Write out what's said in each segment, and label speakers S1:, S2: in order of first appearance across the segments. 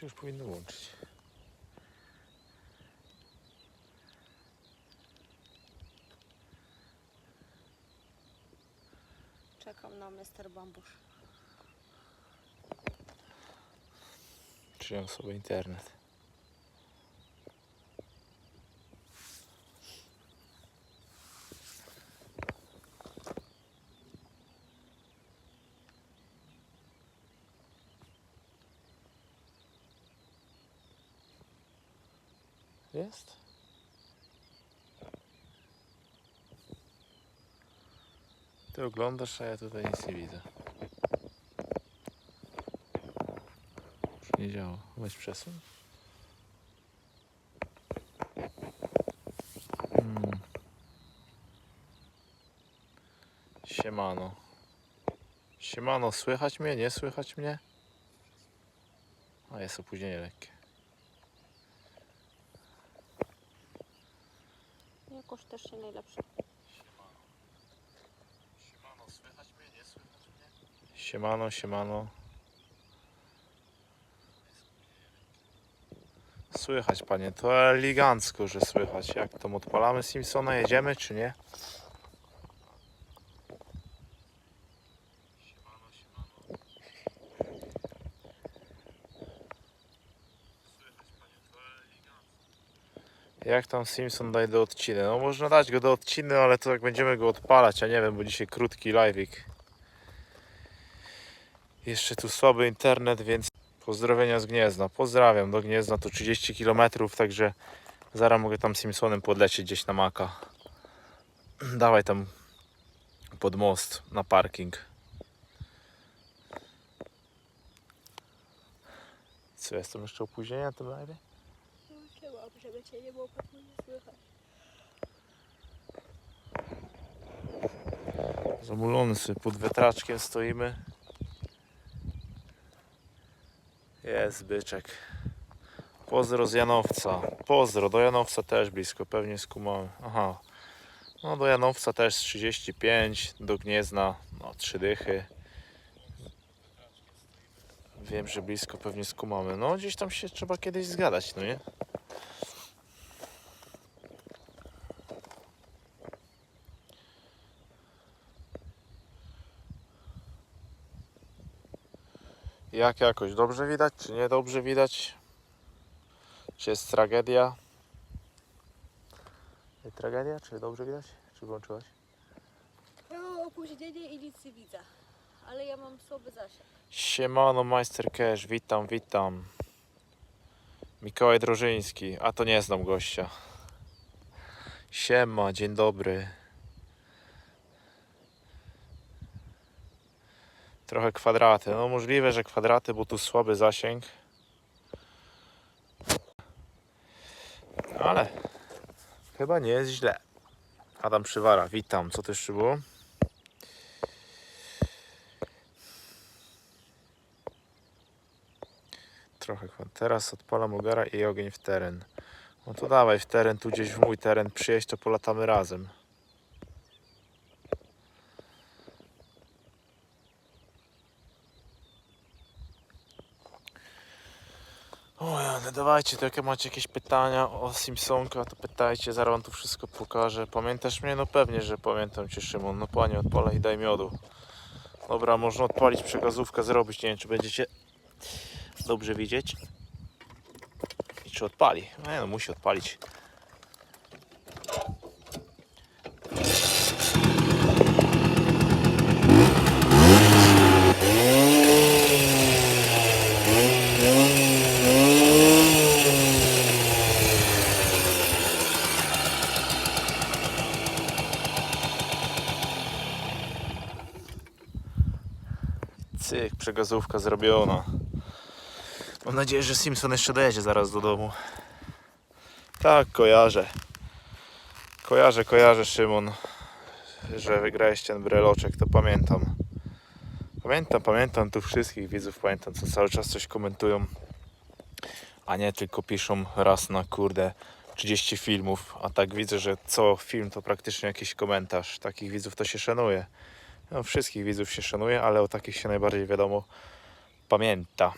S1: się już powinno łączyć.
S2: Czekam na Mr. Bambusz.
S1: Przyjął sobie internet. Jest? Ty oglądasz, a ja tutaj nic nie widzę. Już nie działa. Weź przesuń. Hmm. Siemano. Siemano, słychać mnie? Nie słychać mnie? A jest opóźnienie lekkie.
S2: Jakoś też się najlepsze.
S1: Siemano, słychać mnie? Nie słychać mnie? Siemano, siemano. Słychać panie, to elegancko, że słychać. Jak tam odpalamy Simpsona, jedziemy czy nie? Siemano, siemano. Słychać panie, to elegancko. Jak tam Simpson daj do odciny? No można dać go do odciny, ale to jak będziemy go odpalać, ja nie wiem, bo dzisiaj krótki live'ik. Jeszcze tu słaby internet, więc pozdrowienia z Gniezna. Pozdrawiam, do Gniezna to 30 km, także zaraz mogę tam Simpsonem podlecieć gdzieś na Maka. Dawaj tam pod most na parking. Co, jest tam jeszcze opóźnienie na tym live?
S2: Żeby cię nie było podwójnie słychać.
S1: Zamulony sobie pod wiatraczkiem stoimy. Jest byczek. Pozdro z Janowca. Pozdro, do Janowca też blisko, pewnie skumamy. Aha. No do Janowca też z 35, do Gniezna no 3 dychy. Wiem, że blisko pewnie skumamy. No gdzieś tam się trzeba kiedyś zgadać, no nie? Jak jakoś dobrze widać, czy nie dobrze widać? Czy jest tragedia? Jest tragedia, czy dobrze widać? Czy włączyłaś?
S2: Było opóźnienie i nic nie widzę. Ale ja mam słaby zasięg.
S1: Siemano Majster Cash, witam, witam. Mikołaj Drożyński, a to nie znam gościa. Siema, dzień dobry. Trochę kwadraty, no możliwe, że kwadraty, bo tu słaby zasięg. Ale chyba nie jest źle. Adam Przywara, witam, co to jeszcze było? Trochę. Teraz odpalam ogara i ogień w teren. No to dawaj w teren, tu gdzieś w mój teren przyjeść, to polatamy razem. O ja, no dawajcie, to jakie macie jakieś pytania o Simpsonka, to pytajcie, zaraz wam tu wszystko pokażę. Pamiętasz mnie? No pewnie, że pamiętam cię Szymon. No panie, odpalaj i daj miodu. Dobra, można odpalić przekazówkę, zrobić, nie wiem czy będziecie dobrze widzieć. I czy odpali? Nie no, musi odpalić. Cyk, przegazówka zrobiona. Mam nadzieję, że Simpson jeszcze dojedzie zaraz do domu. Tak, kojarzę. Kojarzę, kojarzę, Szymon, że wygrałeś ten breloczek, to pamiętam. Pamiętam, pamiętam tu wszystkich widzów, pamiętam, co cały czas coś komentują, a nie tylko piszą raz na kurde 30 filmów, a tak widzę, że co film to praktycznie jakiś komentarz. Takich widzów to się szanuje. No, wszystkich widzów się szanuje, ale o takich się najbardziej wiadomo pamięta.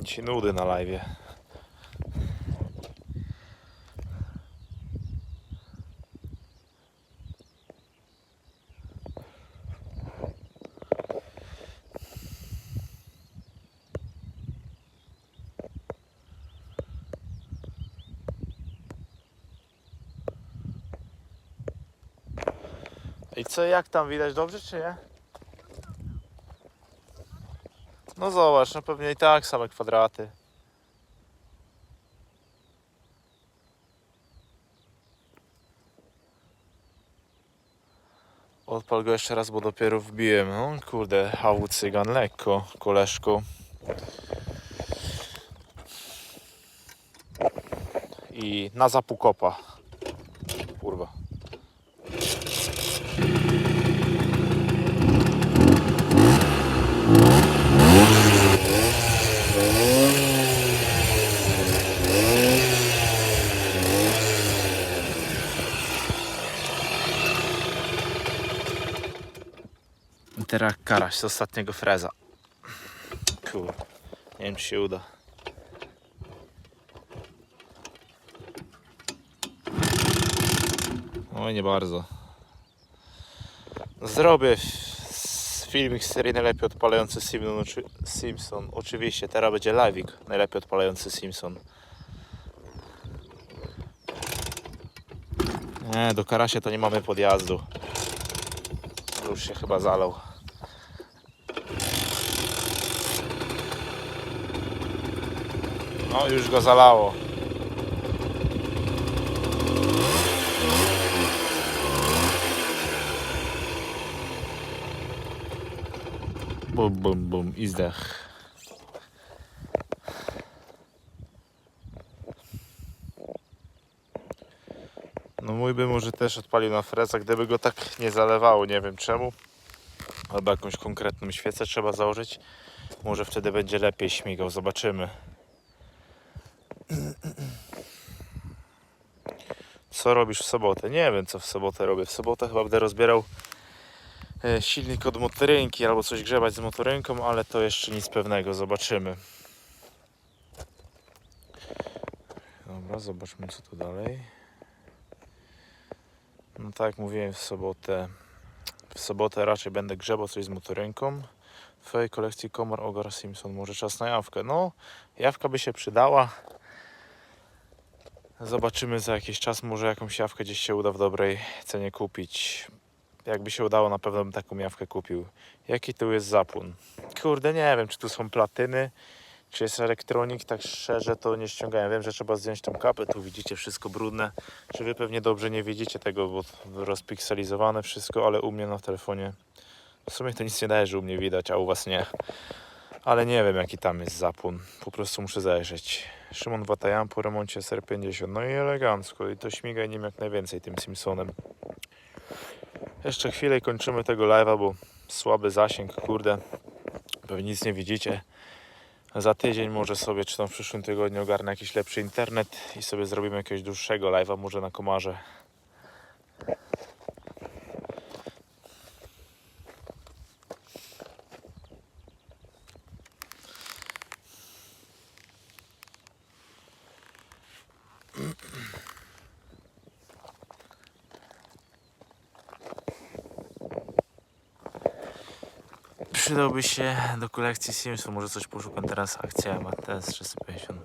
S1: Dzisiaj nudy na live. I co, jak tam widać dobrze, czy nie? No zobacz, no pewnie i tak same kwadraty. Odpal go jeszcze raz, bo dopiero wbiłem. No kurde, hawu lekko, koleżko. I na zapukopa. Kurwa. I teraz karaś z ostatniego freza. Kur. Nie wiem czy się. Oj, nie bardzo. Zrobię filmik z serii najlepiej odpalający Simpson, Simpson. Oczywiście, teraz będzie live'ik najlepiej odpalający Simpson. Nie, do Karasia to nie mamy podjazdu. Już się chyba zalał. No, już go zalało. Bum, bum, bum i zdech. No mój by może też odpalił na freza, gdyby go tak nie zalewało, nie wiem czemu. Albo jakąś konkretną świecę trzeba założyć. Może wtedy będzie lepiej śmigał, zobaczymy. Co robisz w sobotę? Nie wiem co w sobotę robię. W sobotę chyba będę rozbierał silnik od motorynki albo coś grzebać z motorynką, ale to jeszcze nic pewnego, zobaczymy. Dobra, zobaczmy co tu dalej. No tak jak mówiłem w sobotę. W sobotę raczej będę grzebał coś z motorynką. W twojej kolekcji komar Ogar Simpson. Może czas na jawkę. No, jawka by się przydała. Zobaczymy za jakiś czas. Może jakąś jawkę gdzieś się uda w dobrej cenie kupić. Jakby się udało, na pewno bym taką jawkę kupił. Jaki tu jest zapłon? Kurde, nie wiem, czy tu są platyny, czy jest elektronik. Tak szczerze to nie ściągałem. Wiem, że trzeba zdjąć tą kapę. Tu widzicie wszystko brudne. Czy wy pewnie dobrze nie widzicie tego, bo rozpikselizowane wszystko, ale u mnie na telefonie w sumie to nic nie daje, że u mnie widać, a u was nie. Ale nie wiem jaki tam jest zapłon. Po prostu muszę zajrzeć. Szymon Watajan po remoncie SR50. No i elegancko. I to śmigaj nim jak najwięcej tym Simpsonem. Jeszcze chwilę i kończymy tego live'a, bo słaby zasięg, kurde. Pewnie nic nie widzicie. Za tydzień może sobie, czy tam w przyszłym tygodniu ogarnę jakiś lepszy internet i sobie zrobimy jakiegoś dłuższego live'a, może na komarze. Przydałby się do kolekcji Simsów, może coś poszukam teraz, akcja MATS 350.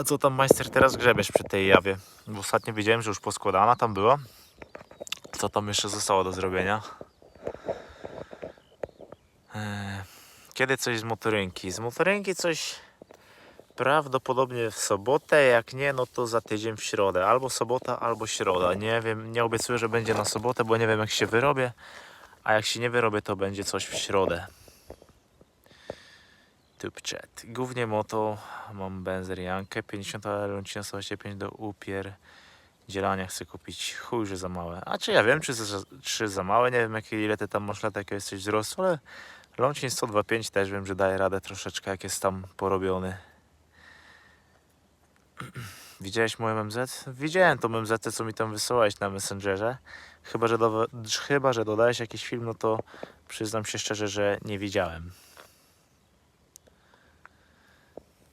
S1: A co tam majster teraz grzebiesz przy tej jawie? Bo ostatnio widziałem, że już poskładana tam była. Co tam jeszcze zostało do zrobienia? Eee, Kiedy coś z motorynki? Z motorynki coś prawdopodobnie w sobotę, jak nie, no to za tydzień w środę. Albo sobota, albo środa. Nie wiem, nie obiecuję, że będzie na sobotę, bo nie wiem jak się wyrobię. A jak się nie wyrobię, to będzie coś w środę. Tubchat. Głównie moto mam Benzer Jankę 50 Roncina 125 do upier dzielania chcę kupić. Chuj, że za małe. A czy ja wiem, czy za, czy za małe? Nie wiem, jakie, ile ty tam masz lat, jakiego jesteś wzrostu, ale Roncin 125 też wiem, że daje radę troszeczkę, jak jest tam porobiony. Widziałeś moje MZ? Widziałem to MZ, co mi tam wysyłałeś na Messengerze. Chyba że, do, chyba, że dodałeś jakiś film, no to przyznam się szczerze, że nie widziałem.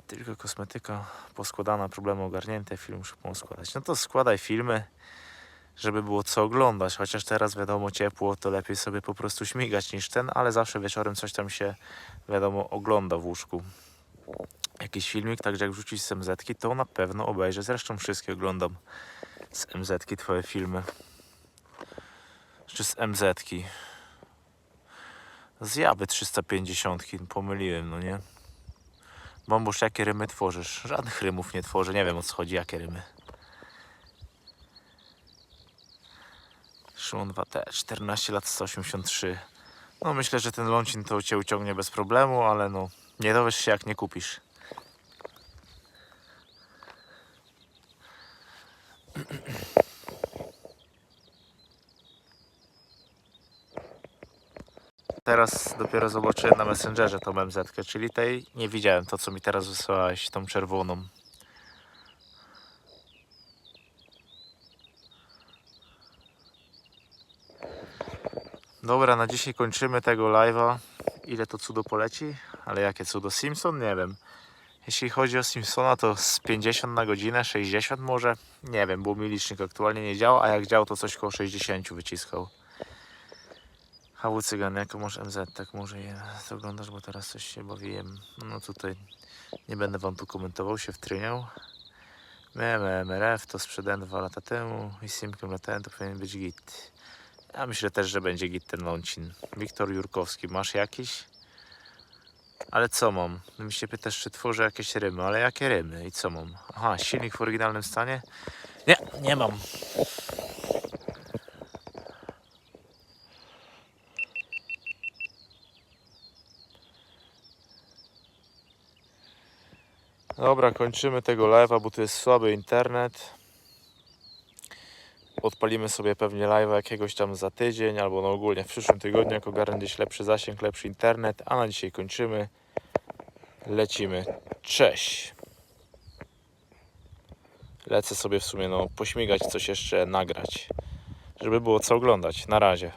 S1: Tylko kosmetyka poskładana, problemy ogarnięte, film muszę poskładać. No to składaj filmy, żeby było co oglądać. Chociaż teraz wiadomo ciepło, to lepiej sobie po prostu śmigać niż ten, ale zawsze wieczorem coś tam się wiadomo ogląda w łóżku. Jakiś filmik, także jak wrzucić z MZ-ki, to na pewno obejrzę. Zresztą wszystkie oglądam z MZ-ki twoje filmy. Czy z MZ-ki. Z Jaby 350, pomyliłem, no nie? Bombosz, jakie rymy tworzysz? Żadnych rymów nie tworzę, nie wiem o co chodzi, jakie rymy. Szymon 2T, 14 lat 183. No myślę, że ten lącin to cię uciągnie bez problemu, ale no nie dowiesz się jak nie kupisz. Teraz dopiero zobaczyłem na Messengerze tą MZ, czyli tej nie widziałem to co mi teraz wysłałeś, tą czerwoną. Dobra, na dzisiaj kończymy tego live'a. Ile to cudo poleci? Ale jakie cudo? Simpson? Nie wiem. Jeśli chodzi o Simpsona, to z 50 na godzinę, 60 może? Nie wiem, bo mi licznik aktualnie nie działa, a jak działa, to coś koło 60 wyciskał. Hawu Cygan, jako masz MZ, tak może je to oglądasz, bo teraz coś się bawiłem. No tutaj nie będę wam tu komentował, się wtryniał. Miałem MRF, to sprzedałem dwa lata temu i z Simkiem latałem, to powinien być git. Ja myślę też, że będzie git ten lącin. Wiktor Jurkowski, masz jakiś? Ale co mam? No mi się pytasz, czy tworzę jakieś rymy, ale jakie rymy i co mam? Aha, silnik w oryginalnym stanie? Nie, nie mam. Dobra, kończymy tego live'a, bo tu jest słaby internet. Odpalimy sobie pewnie live'a jakiegoś tam za tydzień, albo no ogólnie w przyszłym tygodniu, jak ogarnę gdzieś lepszy zasięg, lepszy internet. A na dzisiaj kończymy. Lecimy. Cześć. Lecę sobie w sumie no pośmigać, coś jeszcze nagrać. Żeby było co oglądać. Na razie.